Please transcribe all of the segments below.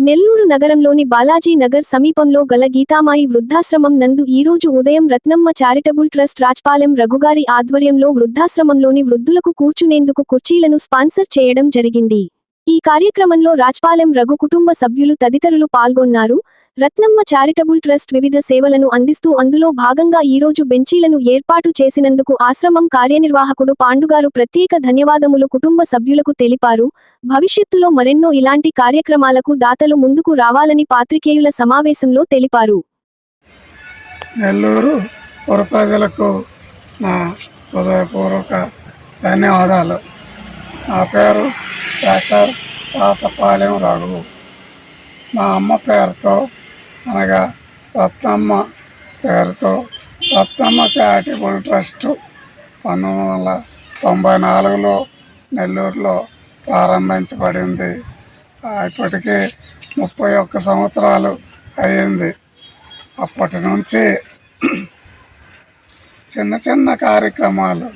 నెల్లూరు నగరంలోని బాలాజీ నగర్ సమీపంలో గల గీతామాయి వృద్ధాశ్రమం నందు ఈరోజు ఉదయం రత్నమ్మ చారిటబుల్ ట్రస్ట్ రాజ్పాలెం రఘుగారి ఆధ్వర్యంలో వృద్ధాశ్రమంలోని వృద్ధులకు కూర్చునేందుకు కుర్చీలను స్పాన్సర్ చేయడం జరిగింది. ఈ కార్యక్రమంలో రాజ్పాలెం రఘు కుటుంబ సభ్యులు తదితరులు పాల్గొన్నారు. రత్నమ్మ చారిటబుల్ ట్రస్ట్ వివిధ సేవలను అందిస్తూ అందులో భాగంగా ఈరోజు బెంచీలను ఏర్పాటు చేసినందుకు ఆశ్రమం కార్యనిర్వాహకుడు పాండుగారు ప్రత్యేక ధన్యవాదములు కుటుంబ సభ్యులకు తెలిపారు. భవిష్యత్తులో మరెన్నో ఇలాంటి కార్యక్రమాలకు దాతలు ముందుకు రావాలని పాత్రికేయుల సమావేశంలో తెలిపారు. నెల్లూరు పుర ప్రజలకు నా హృదయపూర్వక ధన్యవాదాలు. నా పేరు డాక్టర్ రాసపాలెం రఘు. మా అమ్మ పేరుతో అనగా రత్నమ్మ పేరుతో రత్నమ్మ చారిటబుల్ ట్రస్ట్ పంతొమ్మిది వందల తొంభై నాలుగులో నెల్లూరులో ప్రారంభించబడింది. ఆ, ఇప్పటికీ ముప్పై ఒక్క సంవత్సరాలు అయ్యింది అప్పటి నుంచి చిన్న చిన్న కార్యక్రమాలు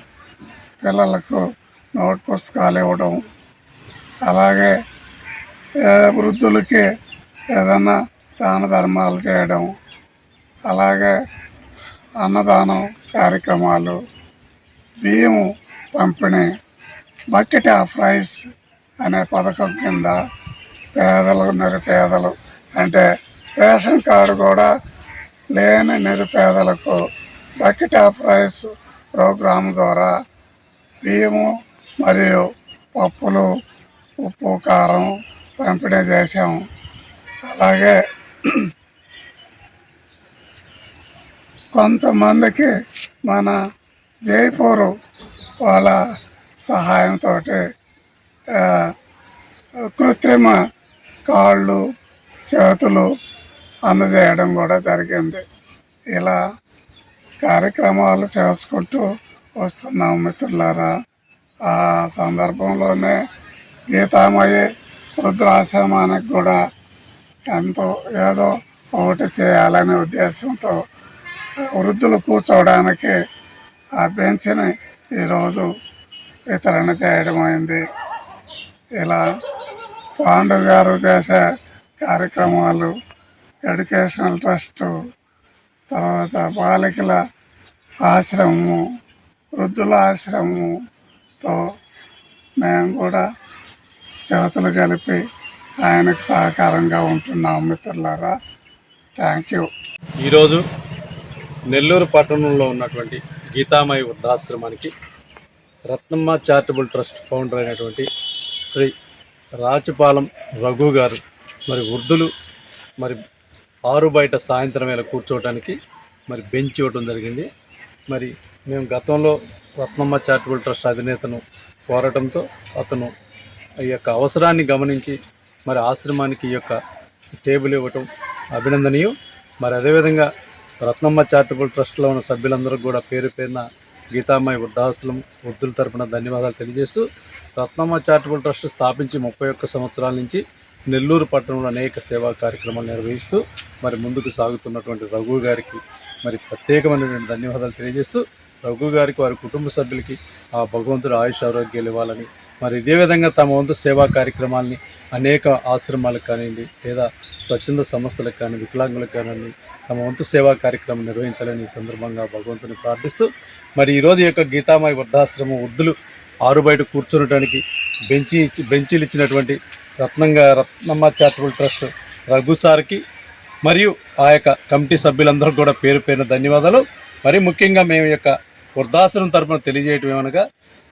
పిల్లలకు నోట్ పుస్తకాలు ఇవ్వడం అలాగే వృద్ధులకి ఏదన్నా దాన ధర్మాలు చేయడం అలాగే అన్నదానం కార్యక్రమాలు బియ్యము పంపిణీ బకెట్ ఆఫ్ రైస్ అనే పథకం కింద పేదలు నిరుపేదలు అంటే రేషన్ కార్డు కూడా లేని నిరుపేదలకు బకెట్ ఆఫ్ రైస్ ప్రోగ్రాం ద్వారా బియ్యము మరియు పప్పులు ఉప్పు కారం పంపిణీ చేసాము అలాగే కొంతమందికి మన జైపూర్ వాళ్ళ సహాయంతో కృత్రిమ కాళ్ళు చేతులు అందజేయడం కూడా జరిగింది. ఇలా కార్యక్రమాలు చేసుకుంటూ వస్తున్నాం మిత్రులారా. ఆ సందర్భంలోనే గీతామయ్య రుద్రాశ్రమానికి కూడా ఎంతో ఏదో ఒకటి చేయాలనే ఉద్దేశంతో వృద్ధులు కూర్చోవడానికి ఆ బెంచ్ని ఈరోజు వితరణ చేయడం అయింది. ఇలా పాండు గారు చేసే కార్యక్రమాలు ఎడ్యుకేషనల్ ట్రస్టు తర్వాత బాలికల ఆశ్రమము వృద్ధుల ఆశ్రమముతో మేము కూడా చేతులు కలిపి ఆయనకు సహకారంగా ఉంటున్నాం మిత్రులారా. థ్యాంక్ యూ ఈరోజు నెల్లూరు పట్టణంలో ఉన్నటువంటి గీతామయ వృద్ధాశ్రమానికి రత్నమ్మ చారిటబుల్ ట్రస్ట్ ఫౌండర్ అయినటువంటి శ్రీ రాచపాలం రఘు గారు మరి వృద్ధులు మరి ఆరు బయట సాయంత్రం వేళ కూర్చోవడానికి మరి బెంచ్ ఇవ్వడం జరిగింది. మరి మేము గతంలో రత్నమ్మ చారిటబుల్ ట్రస్ట్ అధినేతను కోరటంతో అతను ఈ యొక్క అవసరాన్ని గమనించి మరి ఆశ్రమానికి ఈ యొక్క టేబుల్ ఇవ్వటం అభినందనీయం. మరి అదేవిధంగా రత్నమ్మ చారిటబుల్ ట్రస్ట్లో ఉన్న సభ్యులందరూ కూడా పేరు పేరున గీతామ్మాయి వృద్ధాశ్రమం వృద్ధుల తరపున ధన్యవాదాలు తెలియజేస్తూ రత్నమ్మ చారిటబుల్ ట్రస్ట్ స్థాపించి ముప్పై ఒక్క సంవత్సరాల నుంచి నెల్లూరు పట్టణంలో అనేక సేవా కార్యక్రమాలు నిర్వహిస్తూ మరి ముందుకు సాగుతున్నటువంటి రఘు గారికి మరి ప్రత్యేకమైనటువంటి ధన్యవాదాలు తెలియజేస్తూ రఘు గారికి వారి కుటుంబ సభ్యులకి ఆ భగవంతుడు ఆయుష్ ఆరోగ్యాలు ఇవ్వాలని మరి ఇదే విధంగా తమ వంతు సేవా కార్యక్రమాల్ని అనేక ఆశ్రమాలకు కానివ్వండి లేదా స్వచ్ఛంద సంస్థలకు కానీ వికలాంగులకు కానివ్వండి తమ వంతు సేవా కార్యక్రమం నిర్వహించాలని ఈ సందర్భంగా భగవంతుని ప్రార్థిస్తూ మరి ఈరోజు యొక్క గీతామాయి వృద్ధాశ్రమం వృద్ధులు ఆరు బయట కూర్చునడానికి బెంచి బెంచీలు ఇచ్చినటువంటి రత్నంగా రత్నమ్మ చారిటబుల్ ట్రస్ట్ రఘు సార్కి మరియు ఆ యొక్క కమిటీ సభ్యులందరూ కూడా పేరు పేరున ధన్యవాదాలు. మరి ముఖ్యంగా మేము యొక్క వృద్ధాశ్రమం తరపున తెలియజేయటం ఏమనగా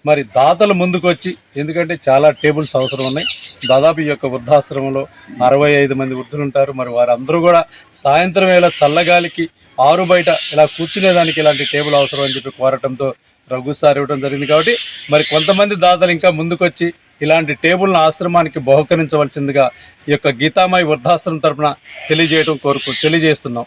మరి దాతలు ముందుకు వచ్చి ఎందుకంటే చాలా టేబుల్స్ అవసరం ఉన్నాయి. దాదాపు ఈ యొక్క వృద్ధాశ్రమంలో అరవై ఐదు మంది వృద్ధులు ఉంటారు మరి వారందరూ కూడా సాయంత్రం వేళ చల్లగాలికి ఆరు బయట ఇలా కూర్చునేదానికి ఇలాంటి టేబుల్ అవసరం అని చెప్పి కోరటంతో రఘు సార్ ఇవ్వడం జరిగింది. కాబట్టి మరి కొంతమంది దాతలు ఇంకా ముందుకొచ్చి ఇలాంటి టేబుల్ను ఆశ్రమానికి బహుకరించవలసిందిగా ఈ యొక్క గీతామాయి వృద్ధాశ్రమం తరపున తెలియజేయడం కోరుకు తెలియజేస్తున్నాం.